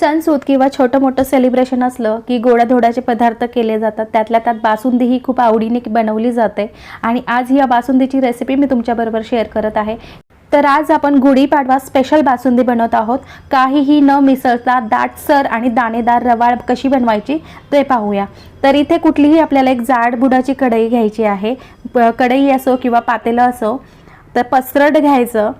सणसूद किंवा छोटं मोठं सेलिब्रेशन असलं की गोड्याधोड्याचे पदार्थ केले जातात त्यातल्या त्यात बासुंदी ही खूप आवडीने बनवली जाते. आणि आज या बासुंदीची रेसिपी मी तुमच्याबरोबर शेअर करत आहे. तर आज आपण गुढीपाडवा स्पेशल बासुंदी बनवत आहोत. काहीही न मिसळता दाटसर आणि दाणेदार रवाळ कशी बनवायची ते पाहूया. तर इथे कुठलीही आपल्याला एक जाड बुडाची कढई घ्यायची आहे. कढई असो किंवा पातेलं असो तर पसरड घ्यायचं.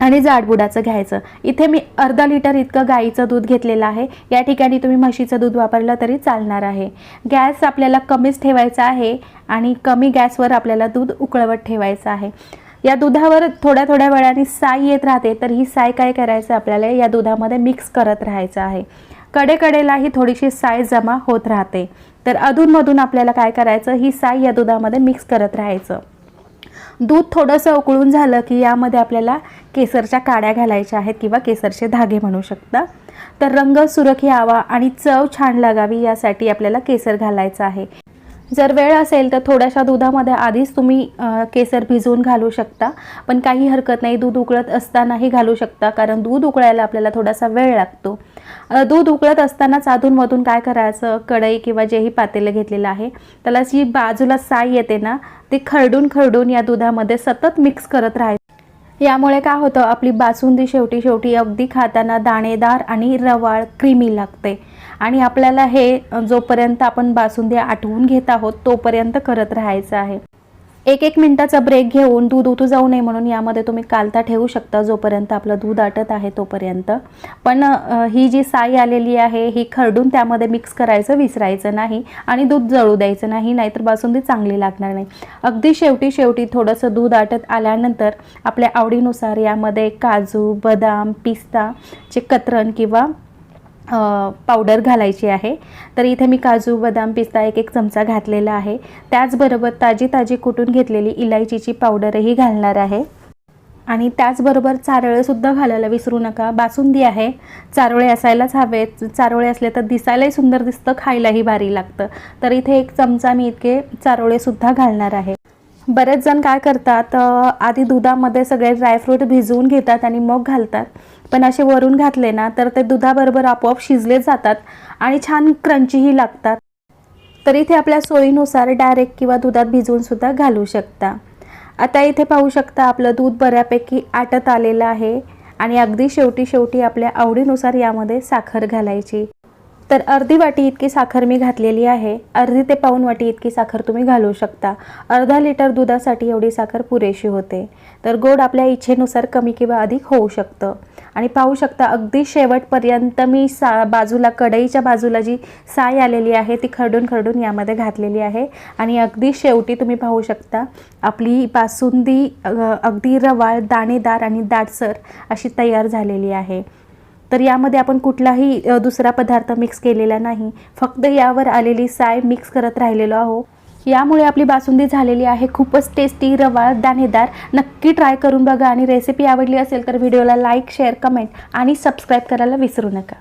आणि जाडबुडाचं घ्यायचं. इथे मी अर्धा लिटर इतकं गाईचं दूध घेतलेलं आहे. या ठिकाणी तुम्ही म्हशीचं दूध वापरलं तरी चालणार आहे. गॅस आपल्याला कमीच ठेवायचा आहे आणि कमी गॅसवर आपल्याला दूध उकळवत ठेवायचं आहे. या दुधावर थोड्या थोड्या वेळाने साय येत राहते तर ही साय काय करायचं आपल्याला या दुधामध्ये मिक्स करत राहायचं आहे. कडेकडेलाही थोडीशी साय जमा होत राहते. तर अधूनमधून आपल्याला काय करायचं? ही साय या दुधामध्ये मिक्स करत राहायचं. दूध थोडंसं उकळून झालं की यामध्ये आपल्याला केसरच्या काड्या घालायच्या आहेत किंवा केसरचे धागे म्हणू शकता. तर रंग सुरख यावा आणि चव छान लागावी यासाठी आपल्याला केसर घालायचं आहे. जर वेळ असेल तर थोड्याशा दुधामध्ये आधीच तुम्ही केसर भिजवून घालू शकता. पण काही हरकत नाही दूध उकळत असतानाही घालू शकता कारण दूध उकळायला आपल्याला थोडासा वेळ लागतो. दूध उकळत असतानाच अधूनमधून काय करायचं? कढई किंवा जेही पातेलं घेतलेलं आहे. त्याला जी बाजूला साय येते ना ती खरडून खरडून या दुधामध्ये सतत मिक्स करत राहायचं. यामुळे काय होतं आपली बासुंदी शेवटी शेवटी अगदी खाताना दाणेदार आणि रवाळ क्रीमी लागते. आणि आपल्याला हे जोपर्यंत आपण बासुंदी आठवून घेत आहोत तोपर्यंत करत राहायचं आहे. एक एक मिनटाचा ब्रेक घेऊन दूध उतू जाऊ नये म्हणून यामध्ये तुम्ही कालता ठेवू शकता जोपर्यंत आपलं दूध आटत आहे तोपर्यंत. पण ही जी साई आलेली आहे ही खरडून त्यामध्ये मिक्स करायचं विसरायचं नाही आणि दूध जळू द्यायचं नाही नाहीतर बासुंदी चांगली लागणार नाही. अगदी शेवटी शेवटी थोडंसं दूध आटत आल्यानंतर आपल्या आवडीनुसार यामध्ये काजू बदाम पिस्ताचे कतरण किंवा पावडर घालायची आहे. तर इथे मी काजू बदाम पिस्ता एक एक चमचा घातलेला आहे. त्याचबरोबर ताजी ताजी कुटून घेतलेली इलायचीची पावडरही घालणार आहे. आणि त्याचबरोबर चारोळेसुद्धा घालायला विसरू नका. बासुंदी आहे. चारोळे असायलाच हवेत. चारोळे असले तर दिसायलाही सुंदर दिसतं खायलाही भारी लागतं. तर इथे एक चमचा मी इतके चारोळेसुद्धा घालणार आहे. बरेच जण काय करतात आधी दुधामध्ये सगळे ड्रायफ्रूट भिजवून घेतात आणि मग घालतात. पण असे वरून घातले ना तर ते दुधाबरोबर आपोआप शिजले जातात आणि छान क्रंचीही लागतात. तर इथे आपल्या सोयीनुसार डायरेक्ट किंवा दुधात भिजवून सुद्धा घालू शकता. आता इथे पाहू शकता आपलं दूध बऱ्यापैकी आटत आलेलं आहे आणि अगदी शेवटी शेवटी आपल्या आवडीनुसार यामध्ये साखर घालायची. तर अर्धी वाटी इतकी साखर मी घातलेली आहे. अर्धी ते पाऊण वाटी इतकी साखर तुम्ही घालू शकता. अर्धा लिटर दुधासाठी एवढी साखर पुरेशी होते. तर गोड आपल्या इच्छेनुसार कमी किंवा अधिक होऊ शकतं. आणि पाहू शकता अगदी शेवटपर्यंत मी सा बाजूला कढईच्या बाजूला जी साय आलेली आहे ती खरडून खरडून यामध्ये घातलेली आहे. आणि अगदी शेवटी तुम्ही पाहू शकता आपली बासुंदी अगदी रवाळ दाणेदार आणि दाटसर अशी तयार झालेली आहे. तर यामध्ये आपण कुठलाही दुसरा पदार्थ मिक्स केलेला नाही. फक्त यावर आलेली साय मिक्स करत राहिलेलो आहो यामुळे आपली बासुंदी झालेली आहे. खूपच टेस्टी रवाळ दाणेदार. नक्की ट्राय करून बघा आणि रेसिपी आवडली असेल तर व्हिडिओला लाईक शेअर कमेंट आणि सबस्क्राईब करायला विसरू नका.